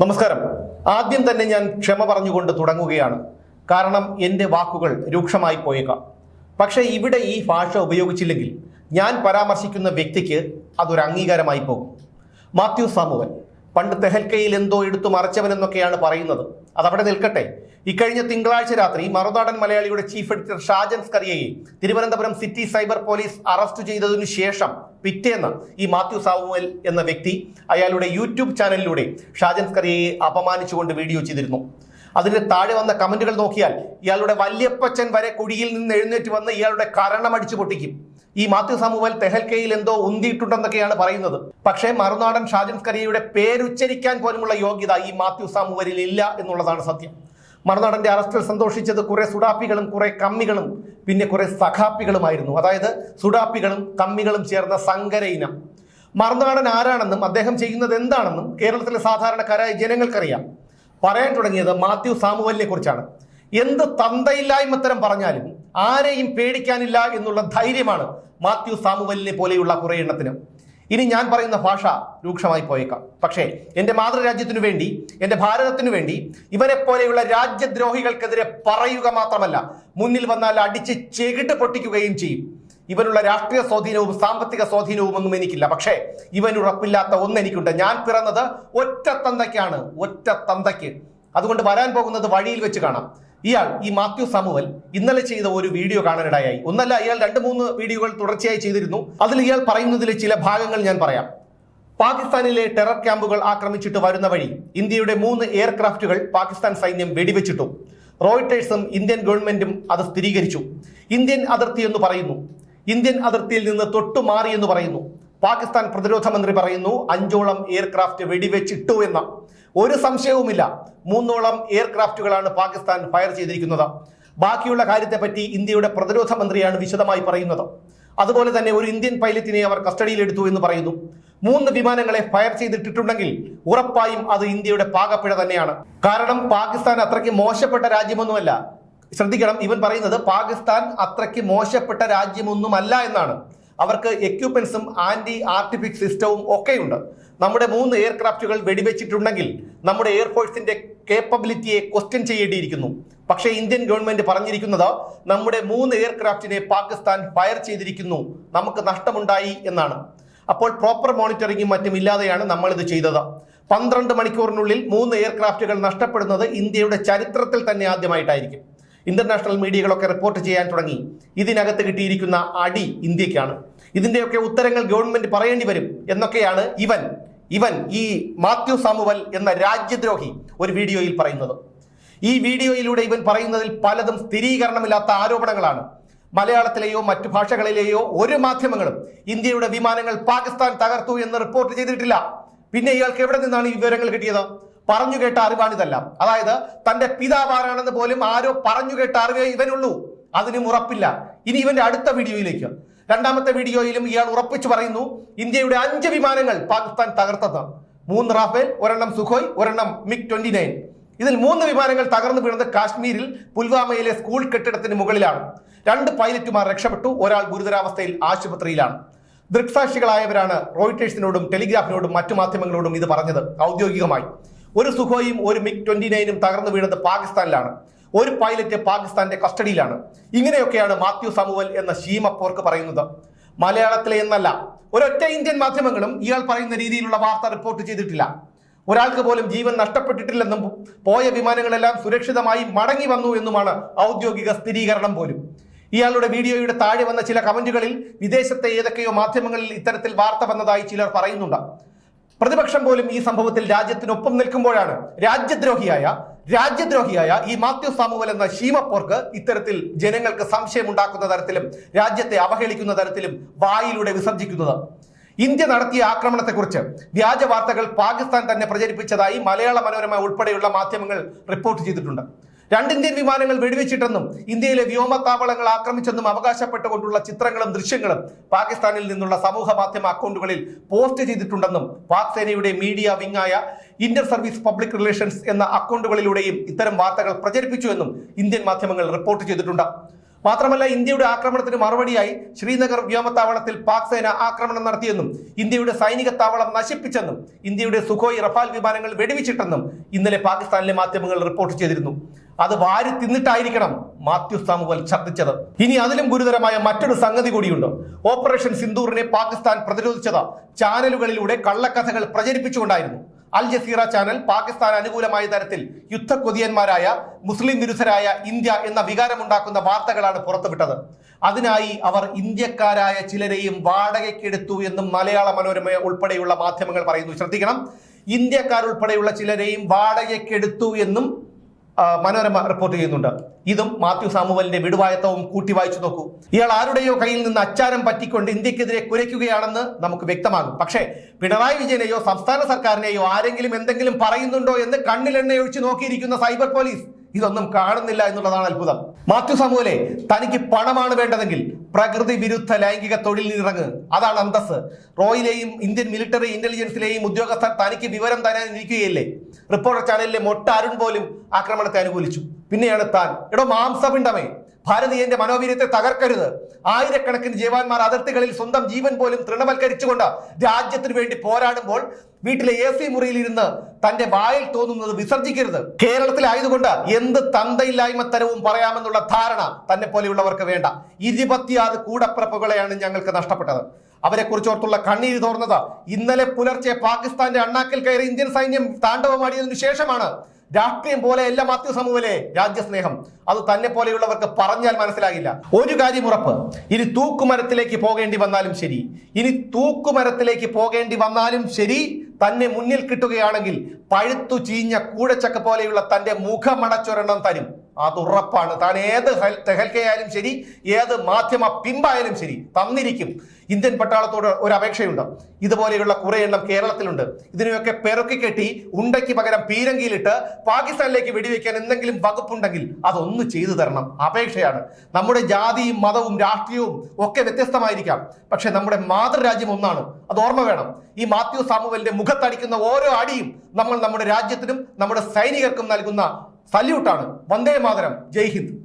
നമസ്കാരം. ആദ്യം തന്നെ ഞാൻ ക്ഷമ പറഞ്ഞുകൊണ്ട് തുടങ്ങുകയാണ്. കാരണം എന്റെ വാക്കുകൾ രൂക്ഷമായി പോയേക്കാം. പക്ഷേ ഇവിടെ ഈ ഭാഷ ഉപയോഗിച്ചില്ലെങ്കിൽ ഞാൻ പരാമർശിക്കുന്ന വ്യക്തിക്ക് അതൊരു അംഗീകാരമായി പോകും. മാത്യു സാമുവൽ പണ്ട് തെഹൽക്കയിൽ എന്തോ എടുത്തു മറച്ചവനെന്നൊക്കെയാണ് പറയുന്നത്. അതവിടെ നിൽക്കട്ടെ. ഇക്കഴിഞ്ഞ തിങ്കളാഴ്ച രാത്രി മറുനാടൻ മലയാളിയുടെ chief editor Shajan സ്കറിയയെ Thiruvananthapuram city cyber police arrest ചെയ്തതിനു ശേഷം പിറ്റേന്ന് ഈ മാത്യു സാമുവൽ എന്ന വ്യക്തി അയാളുടെ യൂട്യൂബ് ചാനലിലൂടെ ഷാജൻ സ്കറിയയെ അപമാനിച്ചുകൊണ്ട് വീഡിയോ ചെയ്തിരുന്നു. അതിന് താഴെ വന്ന കമന്റുകൾ നോക്കിയാൽ ഇയാളുടെ വല്യപ്പച്ചൻ വരെ കുഴിയിൽ നിന്ന് എഴുന്നേറ്റ് വന്ന് ഇയാളുടെ കരണമടിച്ചു പൊട്ടിക്കും. ഈ മാത്യു സമൂഹൽ തെഹൽക്കയിൽ എന്തോ ഉന്തിയിട്ടുണ്ടെന്നൊക്കെയാണ് പറയുന്നത്. പക്ഷേ മറുനാടൻ ഷാജൻ സ്കറിയയുടെ പേരുച്ചരിക്കാൻ പോലുമുള്ള യോഗ്യത ഈ മാത്യു സാമുവലിൽ ഇല്ല എന്നുള്ളതാണ് സത്യം. മറുനാടന്റെ അറസ്റ്റിൽ സന്തോഷിച്ചത് കുറെ സുഡാപ്പികളും കുറെ കമ്മികളും പിന്നെ കുറെ സഖാപ്പികളുമായിരുന്നു. അതായത് സുഡാപ്പികളും കമ്മികളും ചേർന്ന സങ്കര ഇനം. മറുനാടൻ ആരാണെന്നും അദ്ദേഹം ചെയ്യുന്നത് എന്താണെന്നും കേരളത്തിലെ സാധാരണക്കാരായ ജനങ്ങൾക്കറിയാം. പറയാൻ തുടങ്ങിയത് മാത്യു സാമുവലിനെ കുറിച്ചാണ്. എന്ത് തന്തയില്ലായ്മത്തരം പറഞ്ഞാലും ആരെയും പേടിക്കാനില്ല എന്നുള്ള ധൈര്യമാണ് മാത്യു സാമുവലിനെ പോലെയുള്ള കുറെ എണ്ണത്തിന്. ഇനി ഞാൻ പറയുന്ന ഭാഷ രൂക്ഷമായി പോയേക്കാം. പക്ഷേ എന്റെ മാതൃരാജ്യത്തിനു വേണ്ടി എന്റെ ഭാരതത്തിനു വേണ്ടി ഇവരെ പോലെയുള്ള രാജ്യദ്രോഹികൾക്കെതിരെ പറയുക മാത്രമല്ല മുന്നിൽ വന്നാൽ അടിച്ച് ചെകിട്ട് പൊട്ടിക്കുകയും ചെയ്യും. ഇവനുള്ള രാഷ്ട്രീയ സ്വാധീനവും സാമ്പത്തിക സ്വാധീനവും ഒന്നും എനിക്കില്ല. പക്ഷേ ഇവൻ ഉറപ്പില്ലാത്ത ഒന്ന് എനിക്കുണ്ട്. ഞാൻ പിറന്നത് ഒറ്റ തന്തയ്ക്കാണ്. ഒറ്റ തന്തയ്ക്ക്. അതുകൊണ്ട് വരാൻ പോകുന്നത് വഴിയിൽ വെച്ച് കാണാം. ഇയാൾ ഈ മാത്യു സാമുവൽ ഇന്നലെ ചെയ്ത ഒരു വീഡിയോ കാണാനിടയായി. ഒന്നല്ല ഇയാൾ രണ്ട് മൂന്ന് വീഡിയോകൾ തുടർച്ചയായി ചെയ്തിരുന്നു. അതിൽ ഇയാൾ പറയുന്നതിലെ ചില ഭാഗങ്ങൾ ഞാൻ പറയാം. പാകിസ്ഥാനിലെ ടെറർ ക്യാമ്പുകൾ ആക്രമിച്ചിട്ട് വരുന്ന വഴി ഇന്ത്യയുടെ മൂന്ന് എയർക്രാഫ്റ്റുകൾ പാകിസ്ഥാൻ സൈന്യം വെടിവെച്ചിട്ടു. റോയിട്ടേഴ്സും ഇന്ത്യൻ ഗവൺമെന്റും അത് സ്ഥിരീകരിച്ചു. ഇന്ത്യൻ അതിർത്തി എന്ന് പറയുന്നു. ഇന്ത്യൻ അതിർത്തിയിൽ നിന്ന് തൊട്ടുമാറി എന്ന് പറയുന്നു. പാകിസ്ഥാൻ പ്രതിരോധ മന്ത്രി പറയുന്നു അഞ്ചോളം എയർക്രാഫ്റ്റ് വെടിവെച്ചിട്ടു എന്ന. ഒരു സംശയവുമില്ല. മൂന്നോളം എയർക്രാഫ്റ്റുകളാണ് പാകിസ്ഥാൻ ഫയർ ചെയ്തിരിക്കുന്നത്. ബാക്കിയുള്ള കാര്യത്തെപ്പറ്റി ഇന്ത്യയുടെ പ്രതിരോധ മന്ത്രിയാണ് വിശദമായി പറയുന്നത്. അതുപോലെ തന്നെ ഒരു ഇന്ത്യൻ പൈലറ്റിനെ അവർ കസ്റ്റഡിയിലെടുത്തു എന്ന് പറയുന്നു. മൂന്ന് വിമാനങ്ങളെ ഫയർ ചെയ്തിട്ടിട്ടുണ്ടെങ്കിൽ ഉറപ്പായും അത് ഇന്ത്യയുടെ പാകപ്പിഴ തന്നെയാണ്. കാരണം പാകിസ്ഥാൻ അത്രയ്ക്ക് മോശപ്പെട്ട രാജ്യമൊന്നുമല്ല. ശ്രദ്ധിക്കണം. ഇവൻ പറയുന്നത് പാകിസ്ഥാൻ അത്രയ്ക്ക് മോശപ്പെട്ട രാജ്യമൊന്നുമല്ല എന്നാണ്. അവർക്ക് എക്യുപ്മെന്റ്സും ആന്റി ആർട്ടിഫിക് സിസ്റ്റവും ഒക്കെയുണ്ട്. നമ്മുടെ മൂന്ന് എയർക്രാഫ്റ്റുകൾ വെടിവെച്ചിട്ടുണ്ടെങ്കിൽ നമ്മുടെ എയർഫോഴ്സിന്റെ കേപ്പബിലിറ്റിയെ ക്വസ്റ്റ്യൻ ചെയ്യേണ്ടിയിരിക്കുന്നു. പക്ഷേ ഇന്ത്യൻ ഗവൺമെന്റ് പറഞ്ഞിരിക്കുന്നത് നമ്മുടെ മൂന്ന് എയർക്രാഫ്റ്റിനെ പാകിസ്ഥാൻ ഫയർ ചെയ്തിരിക്കുന്നു. നമുക്ക് നഷ്ടമുണ്ടായി എന്നാണ്. അപ്പോൾ പ്രോപ്പർ മോണിറ്ററിംഗും മറ്റും ഇല്ലാതെയാണ് നമ്മൾ ഇത് ചെയ്തത്. പന്ത്രണ്ട് മണിക്കൂറിനുള്ളിൽ മൂന്ന് എയർക്രാഫ്റ്റുകൾ നഷ്ടപ്പെടുന്നത് ഇന്ത്യയുടെ ചരിത്രത്തിൽ തന്നെ ആദ്യമായിട്ടായിരിക്കും. ഇന്റർനാഷണൽ മീഡിയകളൊക്കെ റിപ്പോർട്ട് ചെയ്യാൻ തുടങ്ങി. ഇതിനകത്ത് കിട്ടിയിരിക്കുന്ന അടി ഇന്ത്യക്കാണ്. ഇതിന്റെയൊക്കെ ഉത്തരങ്ങൾ ഗവൺമെന്റ് പറയേണ്ടി വരും എന്നൊക്കെയാണ് ഇവൻ ഇവൻ ഈ മാത്യു സാമുവൽ എന്ന രാജ്യദ്രോഹി ഒരു വീഡിയോയിൽ പറയുന്നത്. ഈ വീഡിയോയിലൂടെ ഇവൻ പറയുന്നതിൽ പലതും സ്ഥിരീകരണമില്ലാത്ത ആരോപണങ്ങളാണ്. മലയാളത്തിലെയോ മറ്റു ഭാഷകളിലെയോ ഒരു മാധ്യമങ്ങളും ഇന്ത്യയുടെ വിമാനങ്ങൾ പാകിസ്ഥാൻ തകർത്തു എന്ന് റിപ്പോർട്ട് ചെയ്തിട്ടില്ല. പിന്നെ ഇയാൾക്ക് എവിടെ നിന്നാണ് ഈ വിവരങ്ങൾ കിട്ടിയത്? പറഞ്ഞു കേട്ട അറിവാണിതല്ല അതായത് തന്റെ പിതാവ് ആരാണെന്ന് പോലും ആരോ പറഞ്ഞു കേട്ട അറിവേ ഇവനുള്ളൂ. അതിനും ഉറപ്പില്ല. ഇനി ഇവന്റെ അടുത്ത വീഡിയോയിലേക്ക്. രണ്ടാമത്തെ വീഡിയോയിലും ഇയാൾ ഉറപ്പിച്ചു പറയുന്നു ഇന്ത്യയുടെ അഞ്ച് വിമാനങ്ങൾ പാകിസ്ഥാൻ തകർത്തത്. മൂന്ന് റാഫേൽ ഒരെണ്ണം സുഖോയ് ഒരെണ്ണം മിഗ് ട്വന്റി നയൻ. ഇതിൽ മൂന്ന് വിമാനങ്ങൾ തകർന്നു വീണത് കാശ്മീരിൽ പുൽവാമയിലെ സ്കൂൾ കെട്ടിടത്തിന് മുകളിലാണ്. രണ്ട് പൈലറ്റുമാർ രക്ഷപ്പെട്ടു ഒരാൾ ഗുരുതരാവസ്ഥയിൽ ആശുപത്രിയിലാണ്. ദൃക്സാക്ഷികളായവരാണ് റോയിട്ടേഴ്സിനോടും ടെലിഗ്രാഫിനോടും മറ്റു മാധ്യമങ്ങളോടും ഇത് പറഞ്ഞത് ഔദ്യോഗികമായി. ഒരു സുഖോയും ഒരു മിഗ് ട്വന്റി നയനും തകർന്നു വീണത് പാകിസ്ഥാനിലാണ്. ഒരു പൈലറ്റ് പാകിസ്ഥാന്റെ കസ്റ്റഡിയിലാണ്. ഇങ്ങനെയൊക്കെയാണ് മാത്യു സാമുവൽ എന്ന ഷീമ പോർക്ക് പറയുന്നത്. മലയാളത്തിലെ എന്നല്ല ഒരൊറ്റ ഇന്ത്യൻ മാധ്യമങ്ങളും ഇയാൾ പറയുന്ന രീതിയിലുള്ള വാർത്ത റിപ്പോർട്ട് ചെയ്തിട്ടില്ല. ഒരാൾക്ക് പോലും ജീവൻ നഷ്ടപ്പെട്ടിട്ടില്ലെന്നും പോയ വിമാനങ്ങളെല്ലാം സുരക്ഷിതമായി മടങ്ങി വന്നു എന്നുമാണ് ഔദ്യോഗിക സ്ഥിരീകരണം പോലും. ഇയാളുടെ വീഡിയോയുടെ താഴെ വന്ന ചില കമന്റുകളിൽ വിദേശത്തെ ഏതൊക്കെയോ മാധ്യമങ്ങളിൽ ഇത്തരത്തിൽ വാർത്ത വന്നതായി ചിലർ പറയുന്നുണ്ട്. പ്രതിപക്ഷം പോലും ഈ സംഭവത്തിൽ രാജ്യത്തിനൊപ്പം നിൽക്കുമ്പോഴാണ് രാജ്യദ്രോഹിയായ രാജ്യദ്രോഹിയായ ഈ മാത്യു സാമുവൽ എന്ന ഷീമപ്പോർക്ക് ഇത്തരത്തിൽ ജനങ്ങൾക്ക് സംശയമുണ്ടാക്കുന്ന തരത്തിലും രാജ്യത്തെ അവഹേളിക്കുന്ന തരത്തിലും വായിലൂടെ വിസർജിക്കുന്നത്. ഇന്ത്യ നടത്തിയ ആക്രമണത്തെക്കുറിച്ച് വ്യാജ വാർത്തകൾ പാകിസ്ഥാൻ തന്നെ പ്രചരിപ്പിച്ചതായി മലയാള മനോരമ ഉൾപ്പെടെയുള്ള മാധ്യമങ്ങൾ റിപ്പോർട്ട് ചെയ്തിട്ടുണ്ട്. രണ്ട് ഇന്ത്യൻ വിമാനങ്ങൾ വെടിവെച്ചിട്ടെന്നും ഇന്ത്യയിലെ വ്യോമത്താവളങ്ങൾ ആക്രമിച്ചെന്നും അവകാശപ്പെട്ടുകൊണ്ടുള്ള ചിത്രങ്ങളും ദൃശ്യങ്ങളും പാകിസ്ഥാനിൽ നിന്നുള്ള സമൂഹ മാധ്യമ അക്കൗണ്ടുകളിൽ പോസ്റ്റ് ചെയ്തിട്ടുണ്ടെന്നും പാക് സേനയുടെ മീഡിയ വിങ്ങായ ഇന്റർ സർവീസ് പബ്ലിക് റിലേഷൻസ് എന്ന അക്കൗണ്ടുകളിലൂടെയും ഇത്തരം വാർത്തകൾ പ്രചരിപ്പിച്ചു എന്നും ഇന്ത്യൻ മാധ്യമങ്ങൾ റിപ്പോർട്ട് ചെയ്തിട്ടുണ്ട്. മാത്രമല്ല ഇന്ത്യയുടെ ആക്രമണത്തിന് മറുപടിയായി ശ്രീനഗർ വ്യോമത്താവളത്തിൽ പാക് സേന ആക്രമണം നടത്തിയെന്നും ഇന്ത്യയുടെ സൈനിക താവളം നശിപ്പിച്ചെന്നും ഇന്ത്യയുടെ സുഖോയ് റഫാൽ വിമാനങ്ങൾ വെടിവെച്ചിട്ടെന്നും ഇന്നലെ പാകിസ്ഥാനിലെ മാധ്യമങ്ങൾ റിപ്പോർട്ട് ചെയ്തിരുന്നു. അത് വാരി തിന്നിട്ടായിരിക്കണം മാത്യു സാമുവൽ ഛർദ്ദിച്ചത്. ഇനി അതിലും ഗുരുതരമായ മറ്റൊരു സംഗതി കൂടിയുണ്ട്. ഓപ്പറേഷൻ സിന്ദൂറിനെ പാകിസ്ഥാൻ പ്രതിരോധിച്ചത് ചാനലുകളിലൂടെ കള്ളക്കഥകൾ പ്രചരിപ്പിച്ചുകൊണ്ടായിരുന്നു. അൽ ജസീറ ചാനൽ പാകിസ്ഥാൻ അനുകൂലമായ തരത്തിൽ യുദ്ധക്കൊതിയന്മാരായ മുസ്ലിം വിരുദ്ധരായ ഇന്ത്യ എന്ന വികാരമുണ്ടാക്കുന്ന വാർത്തകളാണ് പുറത്തുവിട്ടത്. അതിനായി അവർ ഇന്ത്യക്കാരായ ചിലരെയും വാടകയ്ക്കെടുത്തു എന്നും മലയാള മനോരമ ഉൾപ്പെടെയുള്ള മാധ്യമങ്ങൾ പറയുന്നു. ശ്രദ്ധിക്കണം. ഇന്ത്യക്കാരുൾപ്പെടെയുള്ള ചിലരെയും വാടകയ്ക്കെടുത്തു എന്നും മനോരമ റിപ്പോർട്ട് ചെയ്യുന്നുണ്ട്. ഇതും മാത്യു സാമുവലിന്റെ വിടുവായത്തവും കൂട്ടി വായിച്ചു നോക്കൂ. ഇയാൾ ആരുടെയോ കയ്യിൽ നിന്ന് അച്ചാരം പറ്റിക്കൊണ്ട് ഇന്ത്യക്കെതിരെ കുരയ്ക്കുകയാണെന്ന് നമുക്ക് വ്യക്തമാകും. പക്ഷേ പിണറായി വിജയനെയോ സംസ്ഥാന സർക്കാരിനെയോ ആരെങ്കിലും എന്തെങ്കിലും പറയുന്നുണ്ടോ എന്ന് കണ്ണിലെണ്ണയൊഴിച്ച് നോക്കിയിരിക്കുന്ന സൈബർ പോലീസ് ഇതൊന്നും കാണുന്നില്ല എന്നുള്ളതാണ് അത്ഭുതം. മാത്യു സാമുവലെ തനിക്ക് പണമാണ് വേണ്ടതെങ്കിൽ പ്രകൃതി വിരുദ്ധ ലൈംഗിക തൊഴിലിൽ ഇറങ്ങ് അതാണ് അന്തസ് റോയിലെയും ഇന്ത്യൻ മിലിറ്ററി ഇന്റലിജൻസിലെയും ഉദ്യോഗസ്ഥർ തനിക്ക് വിവരം തരാൻ ഇരിക്കുകയില്ലേ റിപ്പോർട്ടർ ചാനലിലെ മൊട്ട അരുൺ പോലും ആക്രമണത്തെ അനുകൂലിച്ചു. പിന്നെയാണ് താൻ. എടോ മാംസപിണ്ഡമേ. ഭാരതീയന്റെ മനോവീര്യത്തെ തകർക്കരുത്. ആയിരക്കണക്കിന് ജവാന്മാർ അതിർത്തികളിൽ സ്വന്തം ജീവൻ പോലും തൃണവൽക്കരിച്ചുകൊണ്ട് രാജ്യത്തിന് വേണ്ടി പോരാടുമ്പോൾ വീട്ടിലെ എ സി മുറിയിൽ ഇരുന്ന് തന്റെ വായിൽ തോന്നുന്നത് വിസർജിക്കരുത്. കേരളത്തിലായതുകൊണ്ട് എന്ത് തന്തയില്ലായ്മ തരവും പറയാമെന്നുള്ള ധാരണ തന്നെ പോലെയുള്ളവർക്ക് വേണ്ട. ഇരുപത്തിയാറ് കൂടപ്പിറപ്പുകളെയാണ് ഞങ്ങൾക്ക് നഷ്ടപ്പെട്ടത്. അവരെ കുറിച്ചോർത്തുള്ള കണ്ണീര് തോർന്നത് ഇന്നലെ പുലർച്ചെ പാകിസ്ഥാന്റെ അണ്ണാക്കിൽ കയറി ഇന്ത്യൻ സൈന്യം താണ്ഡവമാടിയതിനു ശേഷമാണ്. രാഷ്ട്രീയം പോലെ അല്ല മാത്യു സമൂഹലെ രാജ്യസ്നേഹം. അത് തന്നെ പോലെയുള്ളവർക്ക് പറഞ്ഞാൽ മനസ്സിലാകില്ല. ഒരു കാര്യം ഉറപ്പ്. ഇനി തൂക്കുമരത്തിലേക്ക് പോകേണ്ടി വന്നാലും ശരി. ഇനി തൂക്കുമരത്തിലേക്ക് പോകേണ്ടി വന്നാലും ശരി. തന്നെ മുന്നിൽ കിട്ടുകയാണെങ്കിൽ പഴുത്തു ചീഞ്ഞ കൂടച്ചക്ക പോലെയുള്ള തന്റെ മുഖമടച്ചൊരെണ്ണം തരും. അത് ഉറപ്പാണ്. താൻ ഏത് ഹെൽ- തെഹൽക്കയായാലും ശരി. ഏത് മാധ്യമ പിമ്പായാലും ശരി. തന്നിരിക്കും. ഇന്ത്യൻ പട്ടാളത്തോട് ഒരു അപേക്ഷയുണ്ട്. ഇതുപോലെയുള്ള കുറെ എണ്ണം കേരളത്തിലുണ്ട്. ഇതിനെയൊക്കെ പെറുക്കി കെട്ടി ഉണ്ടയ്ക്ക് പകരം പീരങ്കിയിലിട്ട് പാകിസ്ഥാനിലേക്ക് വെടിവെക്കാൻ എന്തെങ്കിലും വകുപ്പുണ്ടെങ്കിൽ അതൊന്ന് ചെയ്തു തരണം. അപേക്ഷയാണ്. നമ്മുടെ ജാതിയും മതവും രാഷ്ട്രീയവും ഒക്കെ വ്യത്യസ്തമായിരിക്കാം. പക്ഷെ നമ്മുടെ മാതൃരാജ്യം ഒന്നാണ്. അത് ഓർമ്മ വേണം. ഈ മാത്യു സാമുവലിന്റെ മുഖത്തടിക്കുന്ന ഓരോ അടിയും നമ്മൾ നമ്മുടെ രാജ്യത്തിനും നമ്മുടെ സൈനികർക്കും നൽകുന്ന സല്യൂട്ടാണ്. വന്ദേ മാതരം. ജയ് ഹിന്ദ്.